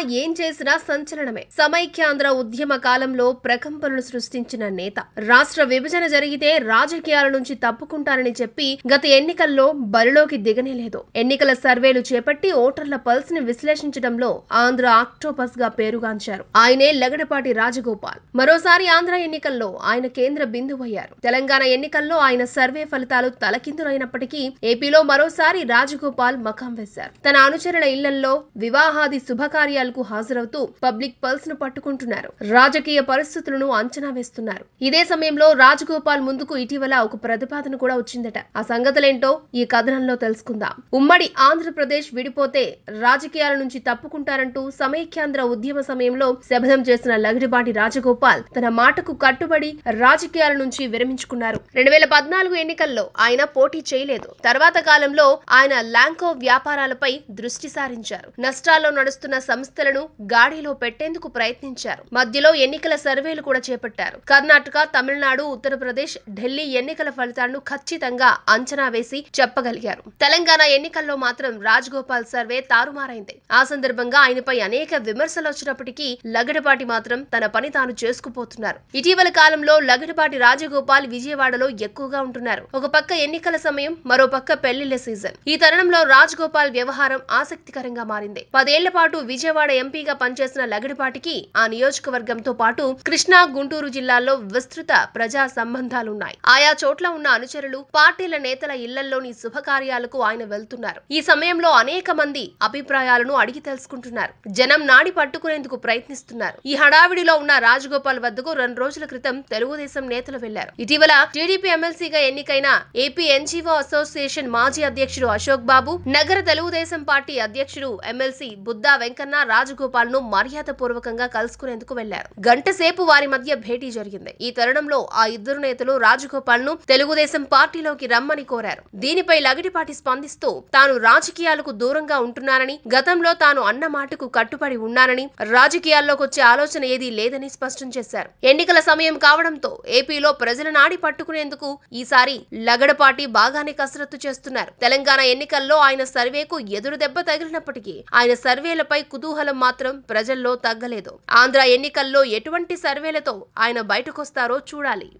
ఏం చేసినా సంచలనమే. సమైక్యాంధ్ర ఉద్యమ కాలంలో ప్రకంపనలు సృష్టించిన నేత. రాష్ట్ర విభజన జరిగితే రాజకీయాల నుంచి తప్పుకుంటానని చెప్పి గత ఎన్నికల్లో బరిలోకి దిగనేలేదు. ఎన్నికల సర్వేలు చేపట్టి ఓటర్ల పల్స్ని విశ్లేషించడంలో ఆంధ్ర ఆక్టోపస్గా పేరుగాంచారు. ఆయనే లగడపాటి రాజగోపాల్. మరోసారి ఆంధ్ర ఎన్నికల్లో ఆయన కేంద్ర బిందువయ్యారు. తెలంగాణ ఎన్నికల్లో ఆయన సర్వే ఫలితాలు తలకిందులైనప్పటికీ ఏపీలో మరోసారి రాజగోపాల్ మకాం వేశారు. తన అనుచరుల ఇళ్ళలో వివాహాది కార్యాలయాలకు హాజరవుతూ పబ్లిక్ పల్స్ను పట్టుకుంటున్నారు. రాజకీయ పరిస్థితులను అంచనా వేస్తున్నారు. ఇదే సమయంలో రాజగోపాల్ ముందుకు ఇటీవల ఒక ప్రతిపాదన కూడా వచ్చిందట. ఆ సంగతులేంటో ఈ కథనంలో తెలుసుకుందాం. ఉమ్మడి ఆంధ్రప్రదేశ్ విడిపోతే రాజకీయాల నుంచి తప్పుకుంటారంటూ సమైక్యాంధ్ర ఉద్యమ సమయంలో శబదం చేసిన లగడిపాటి రాజగోపాల్ తన మాటకు కట్టుబడి రాజకీయాల నుంచి విరమించుకున్నారు. రెండు వేల పద్నాలుగు ఎన్నికల్లో ఆయన పోటీ చేయలేదు. తర్వాత కాలంలో ఆయన ల్యాంకో వ్యాపారాలపై దృష్టి సారించారు. నష్టాల్లో నడుస్తున్న సంస్థ వ్యవస్థలను గాడిలో పెట్టేందుకు ప్రయత్నించారు. మధ్యలో ఎన్నికల సర్వేలు కూడా చేపట్టారు. కర్ణాటక తమిళనాడు ఉత్తరప్రదేశ్ ఢిల్లీ ఎన్నికల ఫలితాలను ఖచ్చితంగా అంచనా వేసి చెప్పగలిగారు. తెలంగాణ ఎన్నికల్లో మాత్రం రాజగోపాల్ సర్వే తారుమారైంది. ఆ సందర్భంగా ఆయనపై అనేక విమర్శలు వచ్చినప్పటికీ లగడపాటి మాత్రం తన పని తాను చేసుకుపోతున్నారు. ఇటీవల కాలంలో లగడపాటి రాజగోపాల్ విజయవాడలో ఎక్కువగా ఉంటున్నారు. ఒక పక్క ఎన్నికల సమయం మరో పక్క పెళ్ళిళ్ళ సీజన్. ఈ తరుణంలో రాజగోపాల్ వ్యవహారం ఆసక్తికరంగా మారింది. పదేళ్ళ పాటు విజయవాడ ఎంపీగా పనిచేసిన లగడిపాటికి ఆ నియోజకవర్గంతో పాటు కృష్ణా గుంటూరు జిల్లాల్లో విస్తృత ప్రజా సంబంధాలున్నాయి. ఆయా చోట్ల ఉన్న అనుచరులు పార్టీల నేతల ఇళ్ళలోని శుభకార్యాలకు ఆయన వెళ్తున్నారు. ఈ సమయంలో అనేక మంది అభిప్రాయాలను అడిగి తెలుసుకుంటున్నారు. జనం నాడి పట్టుకునేందుకు ప్రయత్నిస్తున్నారు. ఈ హడావిడిలో ఉన్న రాజగోపాల్ వద్దకు రెండు రోజుల క్రితం తెలుగుదేశం నేతలు వెళ్ళారు. ఇటీవల టీడీపీ ఎమ్మెల్సీగా ఎన్నికైన ఏపీ ఎన్జీఓ అసోసియేషన్ మాజీ అధ్యక్షుడు అశోక్ బాబు నగర తెలుగుదేశం పార్టీ అధ్యక్షుడు ఎమ్మెల్సీ బుద్దా వెంకన్న రాజగోపాల్ను మర్యాదపూర్వకంగా కలుసుకునేందుకు వెళ్ళారు గంటసేపు వారి మధ్య భేటీ జరిగింది. ఈ తరుణంలో ఆ ఇద్దరు నేతలు రాజగోపాల్ను తెలుగుదేశం పార్టీలోకి రమ్మని కోరారు. దీనిపై లగడిపాటి స్పందిస్తూ తాను రాజకీయాలకు దూరంగా ఉంటున్నానని గతంలో తాను అన్న మాటకు కట్టుబడి ఉన్నానని రాజకీయాల్లోకి వచ్చే ఆలోచన ఏదీ లేదని స్పష్టం చేశారు. ఎన్నికల సమయం కావడంతో ఏపీలో ప్రజల నాడి పట్టుకునేందుకు ఈసారి లగడపాటి బాగానే కసరత్తు చేస్తున్నారు. తెలంగాణ ఎన్నికల్లో ఆయన సర్వేకు ఎదురు దెబ్బ తగిలినప్పటికీ ఆయన సర్వేలపై కుతూహలం మాత్రం ప్రజల్లో తగ్గలేదు. ఆంధ్ర ఎన్నికల్లో ఎటువంటి సర్వేలతో ఆయన బయటకొస్తారో చూడాలి.